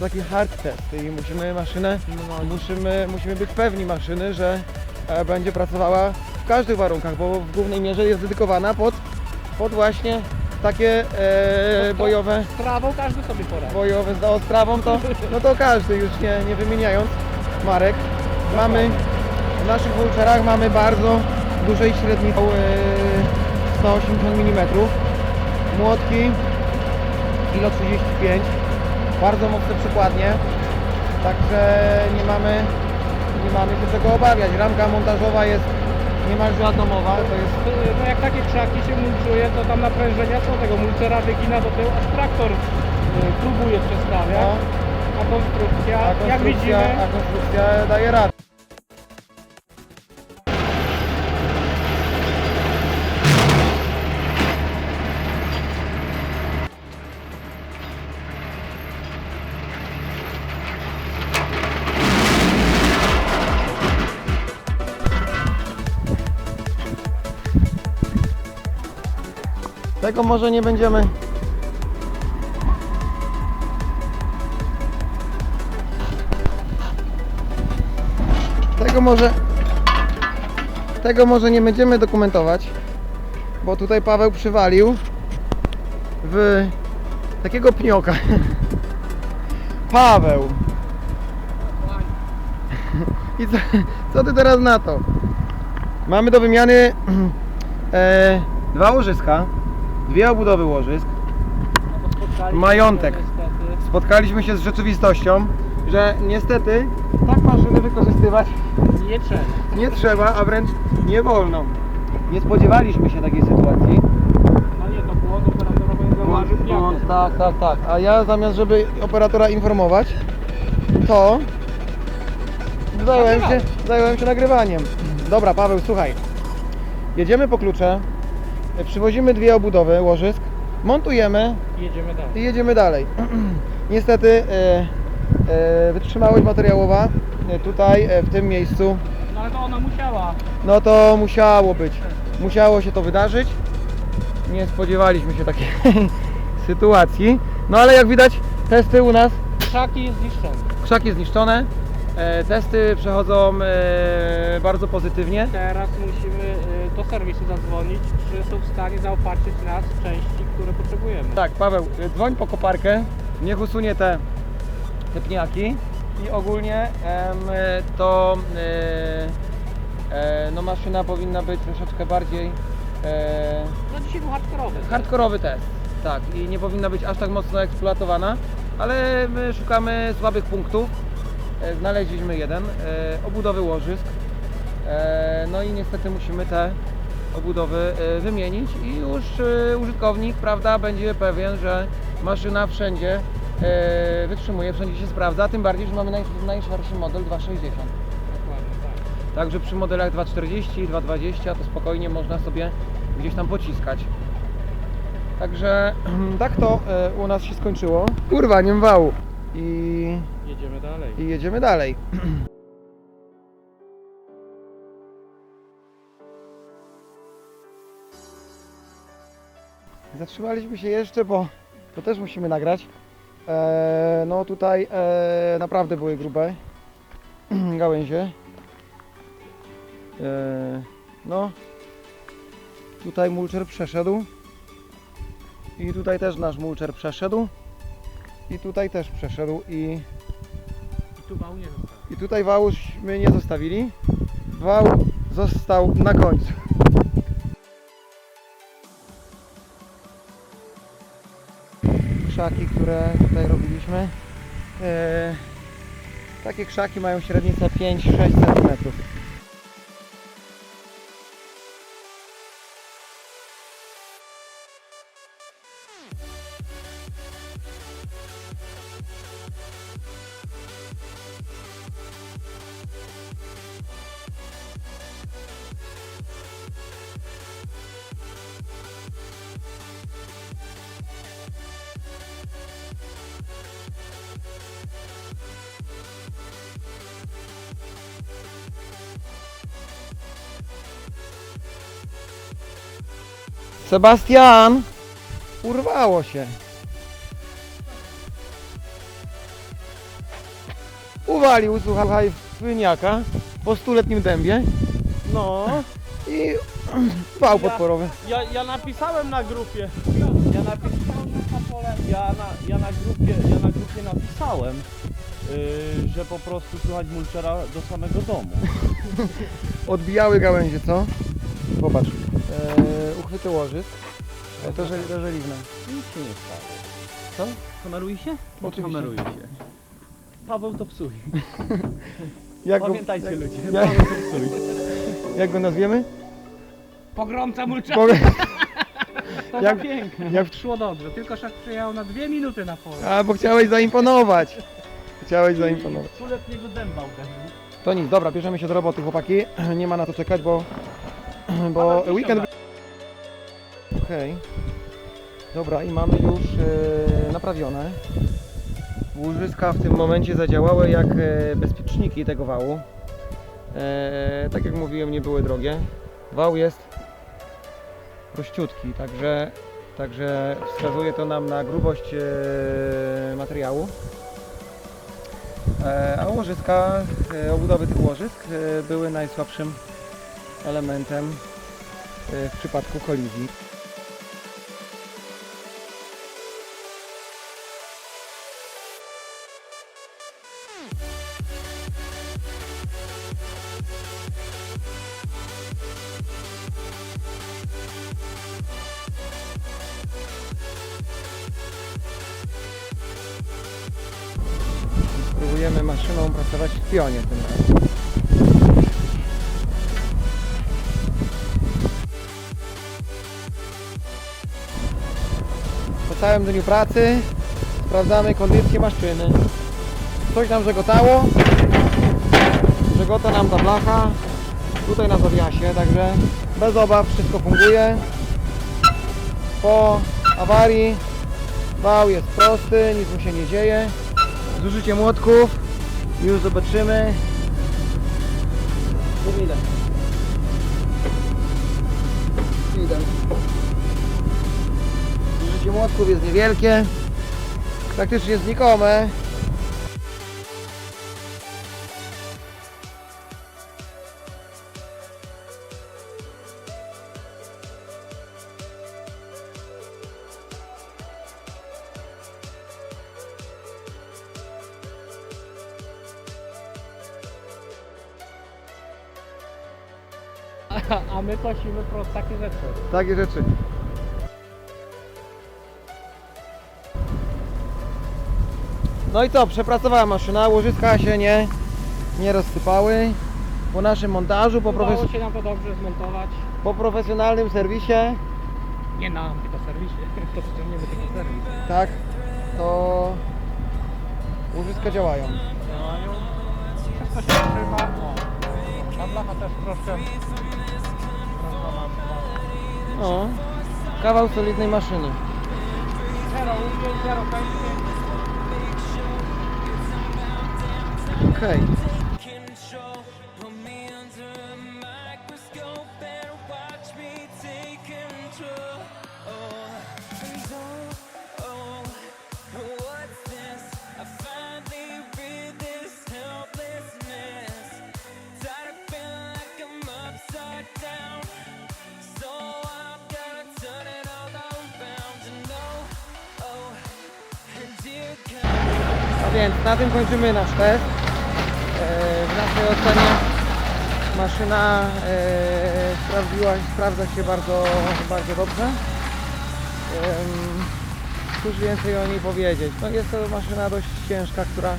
jest taki hard test i musimy maszynę, musimy, musimy być pewni maszyny, że e, będzie pracowała w każdych warunkach, bo w głównej mierze jest dedykowana pod, pod właśnie takie e, bojowe, Z trawą każdy sobie poradzi. bojowe z ostrawą, to, no to każdy już nie, nie wymieniając marek. Mamy w naszych vulturach mamy bardzo duże i średnie e, 180 mm. Młotki kilo 35 bardzo mocne przykładnie. Także nie mamy nie mamy się czego obawiać. Ramka montażowa jest niemalże atomowa. To jest No jak takie krzaki się mulczuje, to tam naprężenia co tego mulczera wygina do tyłu, aż traktor y, próbuje przestawiać. no, A konstrukcja, a jak konstrukcja, widzimy, a konstrukcja daje radę. Tego może nie będziemy Tego może tego może nie będziemy dokumentować, bo tutaj Paweł przywalił w takiego pnioka. Paweł. I co, co ty teraz na to? Mamy do wymiany e, dwa łożyska, dwie obudowy łożysk. Majątek. Spotkaliśmy się z rzeczywistością, że niestety tak maszyny wykorzystywać Nie trzeba. nie trzeba, a wręcz nie wolno. Nie spodziewaliśmy się takiej sytuacji. No nie, to błąd operatorowy zauważył Błąd, pniakę. tak, tak, tak. A ja zamiast, żeby operatora informować, to zająłem się, zająłem się nagrywaniem. Dobra, Paweł, słuchaj. Jedziemy po klucze, przywozimy dwie obudowy łożysk, montujemy Jedziemy dalej. i jedziemy dalej. Niestety e, e, wytrzymałość materiałowa e, tutaj, e, w tym miejscu, No ale to ona musiała. no to musiało być. Musiało się to wydarzyć. Nie spodziewaliśmy się takiej sytuacji. No ale jak widać, testy u nas, Krzaki jest zniszczony. krzaki zniszczone. E, testy przechodzą e, bardzo pozytywnie. Teraz musimy do serwisu zadzwonić, czy są w stanie zaopatrzyć nas w części, które potrzebujemy. Tak, Paweł, e, dzwoń po koparkę, niech usunie te, te pniaki i ogólnie em, e, to e, e, no maszyna powinna być troszeczkę bardziej e, No dzisiaj był hardkorowy. hardkorowy test. Tak, i nie powinna być aż tak mocno eksploatowana, ale my szukamy słabych punktów. E, Znaleźliśmy jeden, e, obudowy łożysk. E, No i niestety musimy te obudowy e, wymienić i już e, użytkownik, prawda, będzie pewien, że maszyna wszędzie wytrzymuje, wszędzie się sprawdza, tym bardziej, że mamy naj- najszerszy model 260. Dokładnie, tak. Także przy modelach 240 i 220 to spokojnie można sobie gdzieś tam pociskać. Także tak to u nas się skończyło. Kurwa, nie wału. I, Jedziemy dalej. I jedziemy dalej. Zatrzymaliśmy się jeszcze, bo to też musimy nagrać. E, no tutaj e, naprawdę były grube gałęzie. E, no, tutaj mulcher przeszedł. I tutaj też nasz mulcher przeszedł. I tutaj też przeszedł i, I tu bał nie został. i tutaj nie zostawili. Wał został na końcu. Krzaki, które tutaj robiliśmy. E, takie krzaki mają średnicę 5-6 cm. Sebastian! Urwało się. uwalił, słuchaj, wyniaka po stuletnim dębie. No i wał podporowy. Ja, ja napisałem na grupie. Ja napisałem na pole. Ja na, ja na grupie, ja na grupie napisałem, yy, że po prostu słuchać mulczera do samego domu. Odbijały gałęzie, co? Popatrz. Eee, uchwyty łożysk. E, to, że, to żeliwne. Nic się nie stało. Co? Kameruje się? Oczywiście. Kameruje się. Paweł to psuj. Jak go, Pamiętajcie ludzie. jak- Paweł to psuj. jak go nazwiemy? Pogromca mulcza. Powie- To jak- jak, piękne. jak- Jak szło dobrze, tylko szak przyjechał na dwie minuty na pole. A, bo chciałeś zaimponować. Chciałeś zaimponować. Stuletniego dęba uderzył. To nic, dobra, bierzemy się do roboty, chłopaki. Nie ma na to czekać, bo, bo Ale weekend... Okej. Dobra, i mamy już e, naprawione. Łożyska w tym momencie zadziałały jak e, bezpieczniki tego wału. E, tak jak mówiłem, nie były drogie. Wał jest prościutki, także, także wskazuje to nam na grubość e, materiału. E, A łożyska, e, obudowy tych łożysk e, były najsłabszym elementem e, w przypadku kolizji. Spróbujemy maszyną pracować w pionie tym razem. Całym dniu pracy sprawdzamy kondycję maszyny. Coś nam żegotało. Żegota nam ta blacha. Tutaj na zawiasie, także bez obaw wszystko funguje. Po awarii wał jest prosty, nic mu się nie dzieje. Zużycie młotków. Już zobaczymy. Ile? Widać. Zużycie młotków jest niewielkie. Praktycznie znikome. A, my kosimy prosto takie rzeczy. Takie rzeczy. No i co, przepracowała maszyna, łożyska się nie, nie rozsypały. Po naszym montażu, po, Udało profes- się nam to dobrze zmontować. po profesjonalnym serwisie, Nie nam, tylko serwisie. To ściągniemy tylko serwis. tak, to łożyska działają. Działają. Wszystko się trzyma. O. Ta blacha też troszkę sprężona. No, kawał solidnej maszyny. Zero ugięć, zero pęknięć. A więc na tym kończymy nasz test. E, naszej ocenie maszyna e, sprawdziła, sprawdza się bardzo, bardzo dobrze. Em, Cóż więcej o niej powiedzieć? No jest to maszyna dość ciężka, która e,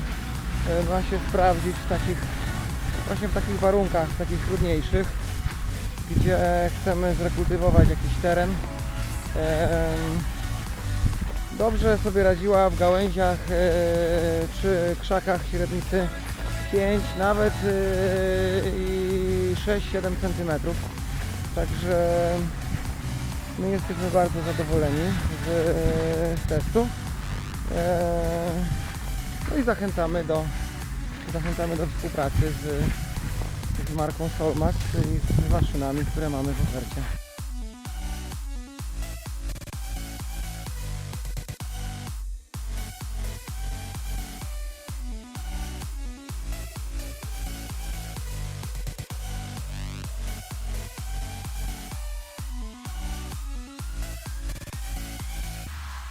ma się sprawdzić w takich właśnie w takich warunkach, takich trudniejszych, gdzie chcemy zrekultywować jakiś teren. Em, Dobrze sobie radziła w gałęziach e, czy krzakach średnicy 5, nawet e, i 6-7 cm. Także my jesteśmy bardzo zadowoleni z, z testu. E, No i zachęcamy do, zachęcamy do współpracy z, z marką Solmax, czyli z maszynami, które mamy w ofercie.